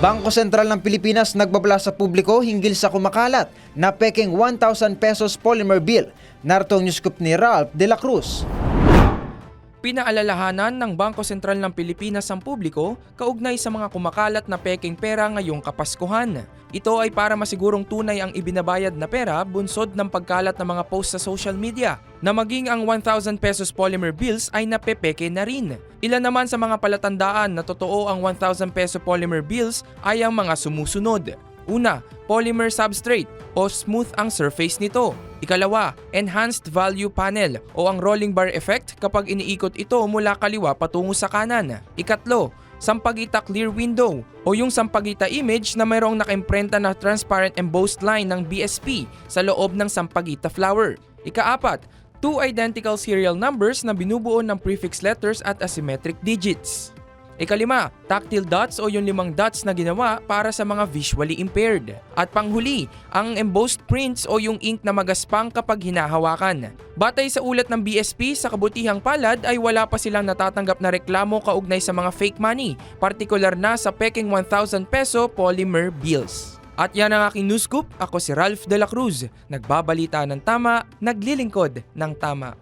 Bangko Sentral ng Pilipinas nagbabala sa publiko hinggil sa kumakalat na peking 1,000 pesos polymer bill. Narito ang news scoop ni Ralph De La Cruz. Pinaalalahanan ng Bangko Sentral ng Pilipinas ang publiko kaugnay sa mga kumakalat na peking pera ngayong Kapaskuhan. Ito ay para masigurong tunay ang ibinabayad na pera bunsod ng pagkalat ng mga post sa social media na maging ang 1,000 pesos polymer bills ay napepeke na rin. Ilan naman sa mga palatandaan na totoo ang 1,000 peso polymer bills ay ang mga sumusunod. Una, polymer substrate o smooth ang surface nito. Ikalawa, enhanced value panel o ang rolling bar effect kapag iniikot ito mula kaliwa patungo sa kanan. Ikatlo, sampagita clear window o yung sampagita image na mayroong nakaimprenta na transparent embossed line ng BSP sa loob ng sampagita flower. Ikaapat, two identical serial numbers na binubuo ng prefix letters at asymmetric digits. Ikalima, tactile dots o yung limang dots na ginawa para sa mga visually impaired. At panghuli, ang embossed prints o yung ink na magaspang kapag hinahawakan. Batay sa ulat ng BSP, sa kabutihang palad ay wala pa silang natatanggap na reklamo kaugnay sa mga fake money, partikular na sa peking 1,000 peso polymer bills. At yan ang aking news scoop. Ako si Ralph De La Cruz. Nagbabalita ng tama, naglilingkod ng tama.